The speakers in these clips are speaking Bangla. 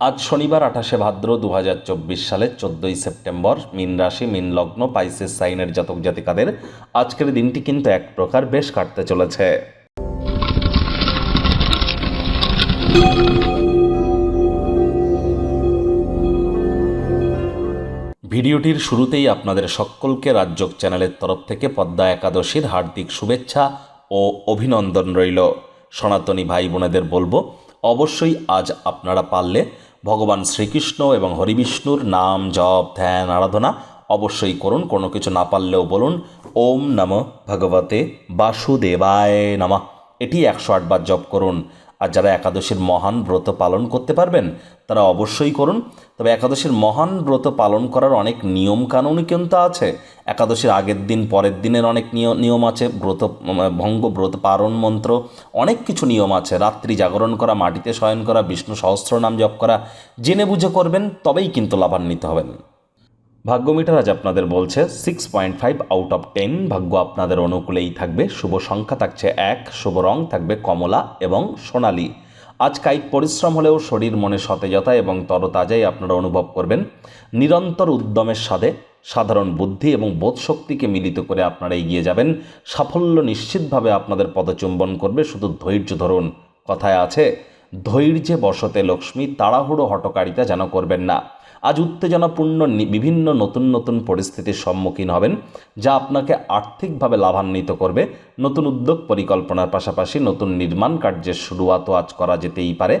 আজ শনিবার আঠাশে ভাদ্র দু হাজার চব্বিশ সালের চোদ্দোই সেপ্টেম্বর, মিন রাশি, মিন লগ্ন, পাইসেস সাইনের জাতক জাতিকাদের আজকের দিনটি কিন্তু এক প্রকার বেশ কাটতে চলেছে। ভিডিওটির শুরুতেই আপনাদের সকলকে রাজ্যক চ্যানেলের তরফ থেকে পদ্মা একাদশীর হার্দিক শুভেচ্ছা ও অভিনন্দন রইল। সনাতনী ভাই বোনেদের বলব, অবশ্যই আজ আপনারা পারলে ভগবান শ্রীকৃষ্ণ এবং হরিবিষ্ণুর নাম জপ, ধ্যান, আরাধনা অবশ্যই করুন। কোনো কিছু না পারলেও বলুন, ওম নম ভগবতে বাসুদেবায় নমঃ। এটি একশো আটবার জপ করুন। আর যারা একাদশীর মহান ব্রত পালন করতে পারবেন, তারা অবশ্যই করুন। তবে একাদশীর মহান ব্রত পালন করার অনেক নিয়ম কানুনই কিন্তু আছে। একাদশীর আগের দিন, পরের দিনের অনেক নিয়- নিয়ম আছে। ব্রত, ভঙ্গ, ব্রত পারণ মন্ত্র, অনেক কিছু নিয়ম আছে। রাত্রি জাগরণ করা, মাটিতে শয়ন করা, বিষ্ণু সহস্র নাম জপ করা, জেনে বুঝে করবেন, তবেই কিন্তু লাভান্বিত হবেন। ভাগ্য মিটার আজ আপনাদের বলছে six point five out of ten ভাগ্য আপনাদের অনুকূলেই থাকবে। শুভ সংখ্যা থাকছে এক, শুভ রং থাকবে কমলা এবং সোনালি। আজ কায়িক পরিশ্রম হলেও শরীর মনে সতেজতা এবং তরতাজাই আপনারা অনুভব করবেন। নিরন্তর উদ্যমের সাথে সাধারণ বুদ্ধি এবং বোধশক্তিকে মিলিত করে আপনারা এগিয়ে যাবেন। সাফল্য নিশ্চিতভাবে আপনাদের পদচুম্বন করবে। শুধু ধৈর্য ধরুন, কথায় আছে, ধৈর্যে বসতে লক্ষ্মী, তাড়াহুড়ো হটকারিতা যেন করবেন না। আজ উত্তেজনাপূর্ণ বিভিন্ন নতুন নতুন পরিস্থিতির সম্মুখীন হবেন, যা আপনাকে আর্থিকভাবে লাভান্বিত করবে। নতুন উদ্যোগ পরিকল্পনার পাশাপাশি নতুন নির্মাণ কার্যের শুরুয়াতও আজ করা যেতেই পারে।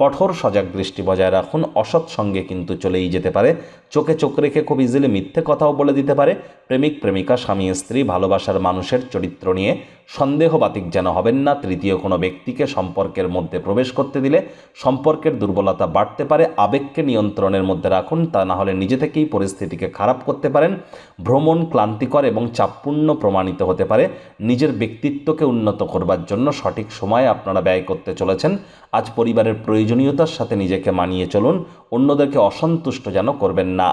কঠোর সজাগ দৃষ্টি বজায় রাখুন, অসৎ সঙ্গে কিন্তু চলেই যেতে পারে। চোখে চোখ রেখে খুব ইজিলি মিথ্যে কথাও বলে দিতে পারে। প্রেমিক, প্রেমিকা, স্বামী, স্ত্রী, ভালোবাসার মানুষের চরিত্র নিয়ে সন্দেহবাতিক যেন হবেন না। তৃতীয় কোনো ব্যক্তিকে সম্পর্কের মধ্যে প্রবেশ করতে দিলে সম্পর্কের দুর্বলতা বাড়তে পারে। আবেগকে নিয়ন্ত্রণের মধ্যে রাখুন, তা না হলে নিজে থেকেই পরিস্থিতিকে খারাপ করতে পারেন। ভ্রমণ ক্লান্তিকর এবং চাপপূর্ণ প্রমাণিত হতে পারে। নিজের ব্যক্তিত্বকে উন্নত করবার জন্য সঠিক সময় আপনারা ব্যয় করতে চলেছেন। আজ পরিবারের প্রয়োজনীয়তার সাথে নিজেকে মানিয়ে চলুন অন্যদেরকে অসন্তুষ্ট যেন করবেন না।